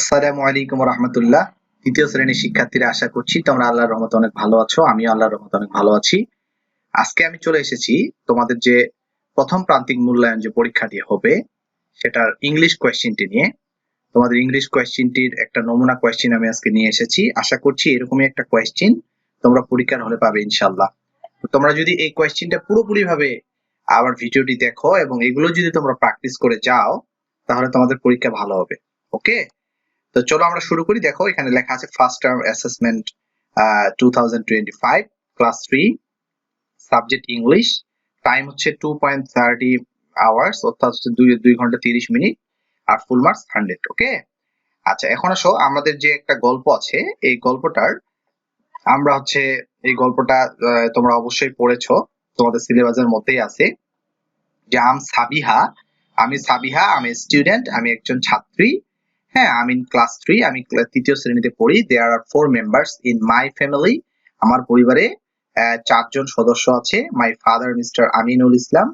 আসসালামু আলাইকুম রহমতুল্লাহ। তৃতীয় শ্রেণির শিক্ষার্থীরা আশা করছি তোমরা আল্লাহর রহমতে অনেক ভালো আছো, আমিও আল্লাহর রহমতে অনেক ভালো আছি। আজকে আমি চলে এসেছি তোমাদের যে প্রথম প্রান্তিক মূল্যায়ন যে পরীক্ষাটি হবে, সেটার ইংলিশ কোয়েশ্চেনটি নিয়ে। তোমাদের ইংলিশ কোয়েশ্চেনটির একটা নমুনা কোয়েশ্চেন আমি আজকে নিয়ে এসেছি। আশা করছি এরকমই একটা কোয়েশ্চেন তোমরা পরীক্ষার হলে পাবে ইনশাল্লাহ তোমরা যদি এই কোয়েশ্চেনটা পুরোপুরি ভাবে আবার ভিডিওটি দেখো এবং এগুলো যদি তোমরা প্র্যাকটিস করে যাও, তাহলে তোমাদের পরীক্ষা ভালো হবে। ওকে তো চলো আমরা শুরু করি। দেখো, এখানে লেখা আছে first term assessment two thousand twenty five class three subject English time হচ্ছে টু পয়েন্ট থার্টি আওয়ার্স অর্থাৎ হচ্ছে দুই দুই ঘণ্টা তিরিশ মিনিট, আর ফুল মার্কস হান্ড্রেড ওকে আচ্ছা এখন আসো, আমাদের যে একটা গল্প আছে, এই গল্পটার, আমরা হচ্ছে এই গল্পটা তোমরা অবশ্যই পড়েছো, তোমাদের সিলেবাসের মধ্যেই আছে, যে আম সাবিহা আমি সাবিহা আমি স্টুডেন্ট আমি একজন ছাত্রী হ্যাঁ আমি ক্লাস থ্রি আমি তৃতীয় শ্রেণীতে পড়ি। There are four members in my family আমার পরিবারে চারজন সদস্য আছে। My father Mr Aminul Islam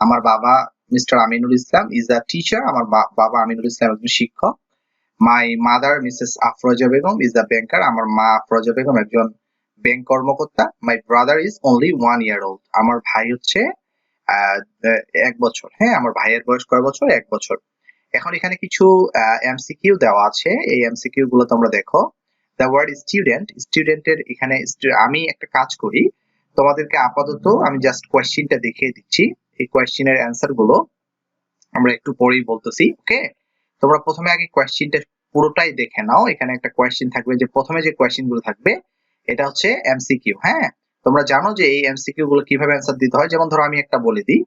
আমার বাবা Mr Aminul Islam is a teacher আমার বাবা আমিনুল ইসলাম একজন শিক্ষক। My mother Mrs Afroza Begum is a banker আমার মা আফরোজা বেগম একজন ব্যাংক কর্মকর্তা। My brother is only one year old আমার ভাই হচ্ছে এক বছর। হ্যাঁ আমার ভাইয়ের বয়স কয় বছর? এক বছর। এখন এখানে কিছু এমসিকিউ দেওয়া আছে। এই এমসিকিউ গুলো তোমরা দেখো। দ্য ওয়ার্ড স্টুডেন্ট স্টুডেন্টের এখানে আমি একটা কাজ করি। তোমাদেরকে আপাতত আমি জাস্ট কোয়েশ্চেনটা দেখিয়ে দিচ্ছি। এই কোয়েশ্চেনের অ্যান্সারগুলো আমরা একটু পরেই বলতেছি ওকে তোমরা প্রথমে আগে কোয়েশ্চেনটা পুরোটাই দেখে নাও। এখানে একটা কোয়েশ্চেন থাকবে যে, প্রথমে যে কোয়েশ্চেনগুলো থাকবে, এটা হচ্ছে এমসিকিউ হ্যাঁ? তোমরা জানো যে এই এমসিকিউ গুলো কীভাবে অ্যান্সার দিতে হয়? যেমন ধরো আমি একটা বলে দিই।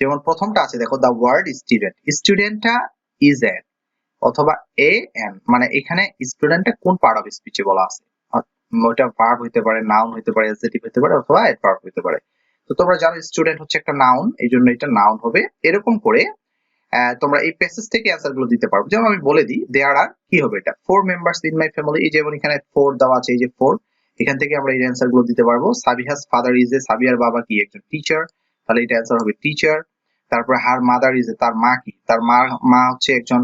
যেমন প্রথমটা আছে, দেখো দ্য ওয়ার্ড স্টুডেন্ট স্টুডেন্টটা ইজ এন অথবা এ এন মানে এখানে স্টুডেন্টটা কোন পার্ট অফ স্পিচে বলা আছে? ওটা ভার্ব হইতে পারে নাউন হইতে পারে অ্যাডজেক্টিভ হইতে পারে অথবা অ্যাডভার্ব হইতে পারে। তো তোমরা জানো স্টুডেন্ট হচ্ছে একটা নাউন এই জন্য এটা নাউন হবে। এরকম করে তোমরা এই প্যাসেজ থেকে অ্যান্সারগুলো দিতে পারবে যেমন আমি বলে দিই দেয়ার আর কি হবে এটা? Four members in my family এই যেমন এখানে ফোর দেওয়া আছে, এই যে ফোর এখান থেকে আমরা এই অ্যান্সারগুলো দিতে পারব। সাবিহাস ফাদার ইজ এ সাবিয়ার বাবা কি? একজন টিচার তাহলে এটা অ্যান্সার হবে টিচার তারপরে হার মাদার ইজ তার মা কি? তার মা মা হচ্ছে একজন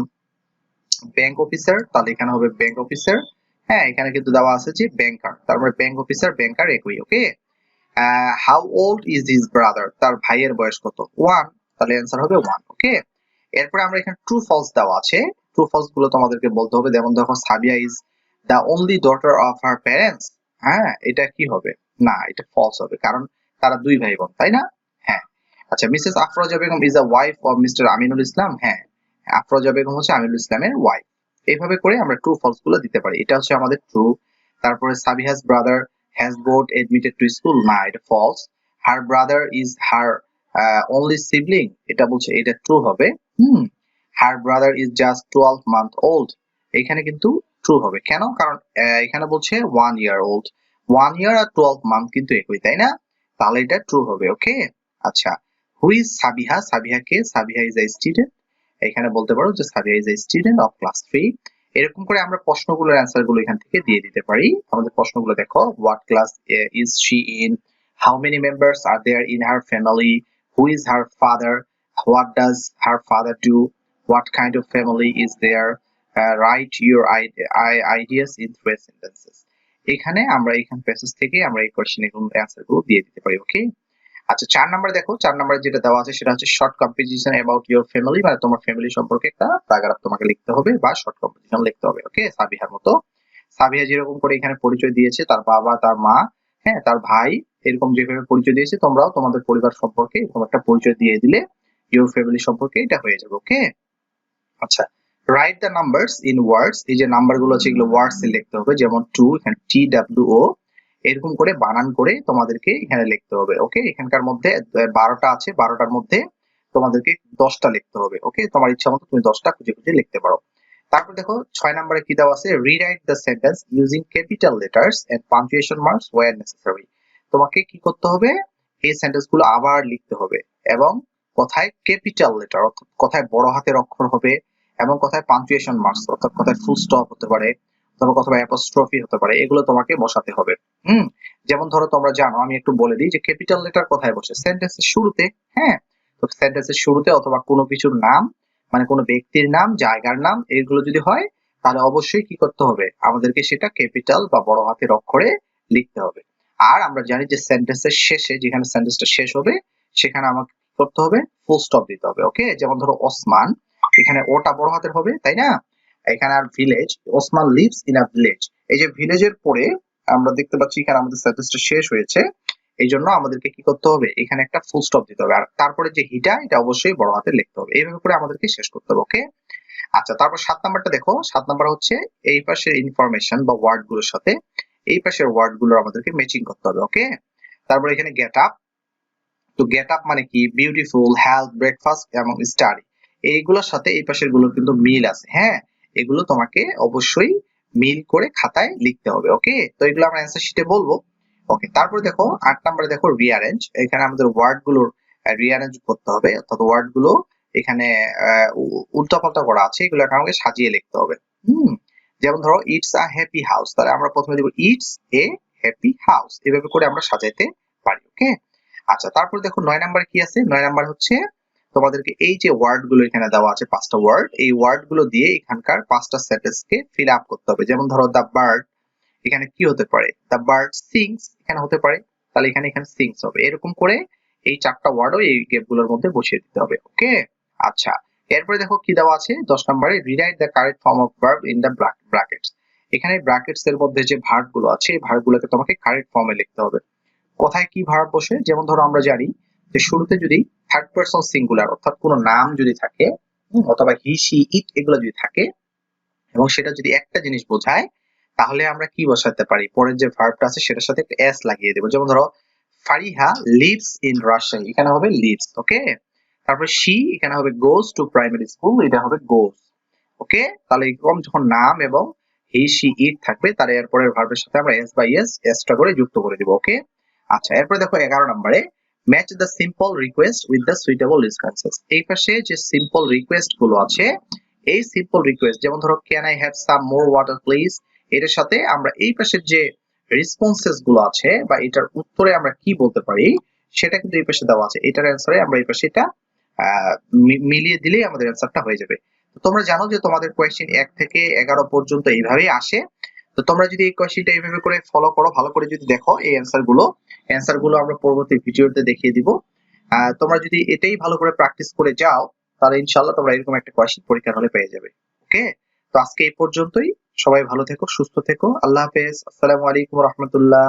ব্যাংক অফিসার তাহলে এখানে হবে ব্যাংক অফিসার হ্যাঁ এখানে কিন্তু দেওয়া আছে যে ব্যাংকার তারপরে ব্যাংক অফিসার ব্যাংকার একই okay how old is his brother তার ভাইয়ের বয়স কত? ওয়ান তাহলে অ্যান্সার হবে ওয়ান ওকে এরপরে আমরা এখানে ট্রু ফলস দেওয়া আছে। ট্রু ফলসগুলো তোমাদেরকে বলতে হবে। যেমন দেখো, Sabiya is the only daughter of her parents হ্যাঁ এটা কি হবে? না, এটা ফলস হবে। কারণ তারা দুই ভাই বোন, তাই না? আচ্ছা Mrs Afroza Begum is a wife of Mr Aminul Islam? হ্যাঁ আফরোজা বেগম হচ্ছে আমিনুল ইসলামের ওয়াইফ এইভাবে করে আমরা ট্রু ফলসগুলো দিতে পারি। এটা হচ্ছে আমাদের ট্রু তারপরে Sabiha's brother has got admitted to school না, এটা false her brother is her only sibling এটা বলছে, এটা ট্রু হবে। হুম। Her brother is just twelve month old এখানে কিন্তু ট্রু হবে। কেন? কারণ এখানে বলছে one year old one year আর টুয়েলভ মান্থ কিন্তু একই, তাই না? তাহলে এটা ট্রু হবে ওকে আচ্ছা। সাবিহা সাবিহা কে? সাবিহা ইজ এ স্টুডেন্ট এখানে বলতে পারো যে Sabiya is a student of class three এরকম করে আমরা প্রশ্নগুলোর অ্যান্সারগুলো এখান থেকে দিয়ে দিতে পারি। আমাদের প্রশ্নগুলো দেখো what class is she in how many members are there in her family who is her father what does her father do what kind of family is there write your ideas in three sentences এখানে আমরা এখান passage থেকে আমরা এই এগুলো অ্যান্সারগুলো দিয়ে দিতে পারি ওকে আচ্ছা চার নাম্বার দেখো, চার নাম্বারে যেটা দেওয়া আছে সেটা হচ্ছে short composition about your family মানে তোমার ফ্যামিলি সম্পর্কে একটা প্যারাগ্রাফ তোমাকে লিখতে হবে বা শর্ট কম্পোজিশন লিখতে হবে ওকে সাবিহার মতো। সাবিহা যেরকম করে এখানে পরিচয় দিয়েছে, তার বাবা, তার মা হ্যাঁ তার ভাই, এরকম যেভাবে পরিচয় দিয়েছে, তোমরাও তোমাদের পরিবার সম্পর্কে এরকম একটা পরিচয় দিয়ে দিলে ইউর ফ্যামিলি সম্পর্কে এটা হয়ে যাবে ওকে আচ্ছা write the numbers in words এই যে নাম্বারগুলো আছে, এগুলো ওয়ার্ডস লিখতে হবে, যেমন টু এখানে টি ডাব্লিউ ও এরকম করে বানান করে তোমাদেরকে এখানে লিখতে হবে ওকে এখানকার মধ্যে বারোটা আছে, বারোটার মধ্যে তোমাদেরকে দশটা লিখতে হবে ওকে তোমার ইচ্ছা মতো তুমি দশটা খুঁজে খুঁজে লিখতে পারো। তারপর দেখো, ছয় নম্বরে কি দেওয়া আছে? Rewrite the sentence using capital letters and punctuation marks where necessary তোমাকে কি করতে হবে? এই সেন্টেন্সগুলো আবার লিখতে হবে এবং কোথায়? ক্যাপিটাল লেটার অর্থাৎ কোথায় বড় হাতের অক্ষর হবে এবং কোথায় পাঞ্চুয়েশন মার্কস অর্থাৎ কোথায় ফুল স্টপ হতে পারে। অথবা কথায় অ্যাপোস্ট্রফি হতে পারে, এগুলো তোমাকে বসাতে হবে। হুম? যেমন ধরো তোমরা জানো, আমি একটু বলে দিই যে ক্যাপিটাল লেটার কোথায় বসে? সেন্টেন্সের শুরুতে হ্যাঁ? তো সেন্টেন্সের শুরুতে অথবা কোনো কিছুর নাম মানে কোনো ব্যক্তির নাম, জায়গার নাম, এগুলো যদি হয়, তাহলে অবশ্যই কি করতে হবে? আমাদেরকে সেটা ক্যাপিটাল বা বড় হাতের অক্ষরে লিখতে হবে। আর আমরা জানি যে সেন্টেন্সের শেষে, যেখানে সেন্টেন্সটা শেষ হবে, সেখানে আমাকে করতে হবে? ফুল স্টপ দিতে হবে ওকে যেমন ধরো ওসমান, এখানে ওটা বড় হাতের হবে, তাই না? এখানে আর village Osman lives in a village এই যে ভিলেজের পরে আমরা দেখতে পাচ্ছি এখানে আমাদের সেন্টেন্সটা শেষ হয়েছে। এই জন্য আমাদেরকে কি করতে হবে? এখানে একটা ফুল স্টপ দিতে হবে। আর তারপরে যে হিটা এটা অবশ্যই বড় হাতে লিখতে হবে। এইভাবে করে আমাদেরকে শেষ করতে হবে ওকে আচ্ছা তারপর সাত নাম্বারটা দেখো। সাত নাম্বার হচ্ছে এই পাশের ইনফরমেশন বা ওয়ার্ডগুলোর সাথে এই পাশের ওয়ার্ডগুলো আমাদেরকে ম্যাচিং করতে হবে ওকে তারপর এখানে গেট আপ তো গেট আপ মানে কি? বিউটিফুল হেলথ ব্রেকফাস্ট এবং স্টাডি এইগুলোর সাথে এই পাশেরগুলো কিন্তু মিল আছে হ্যাঁ? এগুলো তোমাকে অবশ্যই মিল করে খাতায় লিখতে হবে ওকে তো এগুলো আমরা অ্যান্সার শিটে বলব। ওকে তারপর দেখো, আট নাম্বারে দেখো রিয়ারেঞ্জ এখানে আমাদের ওয়ার্ডগুলোর রিয়ারেঞ্জ করতে হবে, অর্থাৎ ওয়ার্ডগুলো এখানে উল্টাপাল্টা করা আছে, এগুলো আমাকে সাজিয়ে লিখতে হবে। হুম, যেমন ধরো ইটস আ হ্যাপি হাউস তাহলে আমরা প্রথমে দেবো ইটস এ হ্যাপি হাউস এভাবে করে আমরা সাজাইতে পারি ওকে আচ্ছা তারপর দেখো, নয় নাম্বার কি আছে? নয় নাম্বার হচ্ছে তোমাদেরকে এই যে ওয়ার্ডগুলো এখানে দেওয়া আছে, পাঁচটা ওয়ার্ড এই ওয়ার্ডগুলো দিয়ে এখানকার পাঁচটা সেন্টেন্স কে ফিল আপ করতে হবে। যেমন ধরো দ্য বার্ড এখানে কি হতে পারে? দ্য বার্ড সিংস এখানে হতে পারে। তাহলে এখানে এখানে সিংস হবে। এরকম করে এই চারটা ওয়ার্ডও এই গেপগুলোর মধ্যে বসিয়ে দিতে হবে ওকে আচ্ছা এরপরে দেখো কি দেওয়া আছে দশ নম্বরে rewrite the correct form of verb in the brackets এখানে ব্র্যাকেটস এর মধ্যে যে ভার্বগুলো আছে, এই ভার্ব গুলোকে তোমাকে কারেক্ট ফর্মে লিখতে হবে। কোথায় কি ভার্ব বসে? যেমন ধরো আমরা জানি যে শুরুতে যদি থার্ড পারসন সিঙ্গুলার অর্থাৎ কোনো নাম যদি থাকে অথবা হি সি ইট এগুলো যদি থাকে, এবং সেটা যদি একটা জিনিস বোঝায়, তাহলে আমরা কি বসাতে পারি? পরের যে ভার্বটা আছে, সেটার সাথে একটা এস লাগিয়ে দেবো। যেমন ধরো, ফারিহা লিভস ইন রাজশাহী এখানে হবে লিভস ওকে তারপর শি এখানে হবে গোস টু প্রাইমারি স্কুল এটা হবে গোস ওকে তাহলে এরকম যখন নাম এবং হি সি ইট থাকবে, তার এরপরের ভার্বের সাথে আমরা এস বাই এস এসটা করে যুক্ত করে দিব ওকে আচ্ছা এরপরে দেখো এগারো নম্বরে match the simple request with the suitable responses এই পাশে যে সিম্পল রিকোয়েস্টগুলো আছে, এই সিম্পল রিকোয়েস্ট যেমন ধরো can I have some more water please এটার সাথে আমরা এই পাশের যে রেসপন্সেসগুলো আছে বা এটার উত্তরে আমরা কি বলতে পারি, সেটা কিন্তু এই পাশে দেওয়া আছে। এটার অ্যান্সারে আমরা এই পাশে এটা মিলিয়ে দিলেই আমাদের অ্যান্সারটা হয়ে যাবে। তোমরা জানো যে তোমাদের কোয়েশ্চেন এক থেকে এগারো পর্যন্ত এইভাবেই আসে। তো তোমরা যদি এই কোয়েশ্চেনটা এইভাবে করে ফলো করো, ভালো করে যদি দেখো এই অ্যান্সারগুলো অ্যান্সারগুলো আমরা পরবর্তী ভিডিওতে দেখিয়ে দিব। তোমরা যদি এটাই ভালো করে প্র্যাকটিস করে যাও, তাহলে ইনশাল্লাহ তোমরা এরকম একটা কোয়েশ্চেন পরীক্ষা হলে পেয়ে যাবে। ওকে তো আজকে এই পর্যন্তই। সবাই ভালো থেকো, সুস্থ থেকো। আল্লাহ হাফেজ। আসসালামু আলাইকুম রহমতুল্লাহ।